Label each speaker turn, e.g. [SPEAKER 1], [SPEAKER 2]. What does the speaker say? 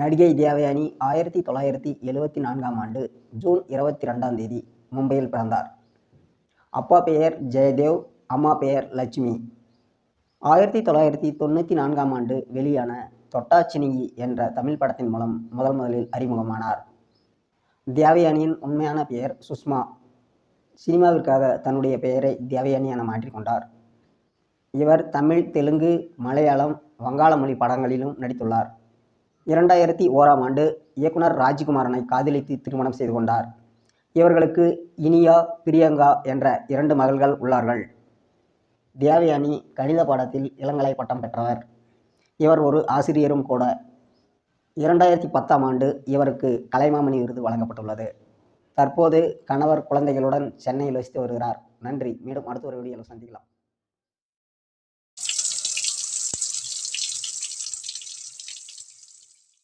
[SPEAKER 1] நடிகை தேவயானி ஆயிரத்தி தொள்ளாயிரத்தி எழுவத்தி நான்காம் ஆண்டு ஜூன் இருபத்தி ரெண்டாம் தேதி மும்பையில் பிறந்தார். அப்பா பெயர் ஜெயதேவ் அம்மா பெயர் லட்சுமி. ஆயிரத்தி தொள்ளாயிரத்தி தொண்ணூற்றி நான்காம் ஆண்டு வெளியான தொட்டாச்சினிங்கி என்ற தமிழ் படத்தின் மூலம் முதல் முதலில் அறிமுகமானார். தேவயானியின் உண்மையான பெயர் சுஷ்மா. சினிமாவிற்காக தன்னுடைய பெயரை தேவயானி என மாற்றிக்கொண்டார் இவர் தமிழ் தெலுங்கு மலையாளம் வங்காள மொழி படங்களிலும் நடித்துள்ளார். இரண்டாயிரத்தி ஓராம் ஆண்டு இயக்குனர் ராஜ்குமாரனை காதலித்து திருமணம் செய்து கொண்டார். இவர்களுக்கு இனியா பிரியங்கா என்ற இரண்டு மகள்கள் உள்ளார்கள். தேவயானி கணித பாடத்தில் இளங்கலை பட்டம் பெற்றவர். இவர் ஒரு ஆசிரியரும் கூட. இரண்டாயிரத்தி பத்தாம் ஆண்டு இவருக்கு கலைமாமணி விருது வழங்கப்பட்டுள்ளது. தற்போது கணவர் குழந்தைகளுடன் சென்னையில் வசித்து வருகிறார். நன்றி. மீண்டும் அடுத்த ஒரு வீடியோவில் சந்திக்கலாம்.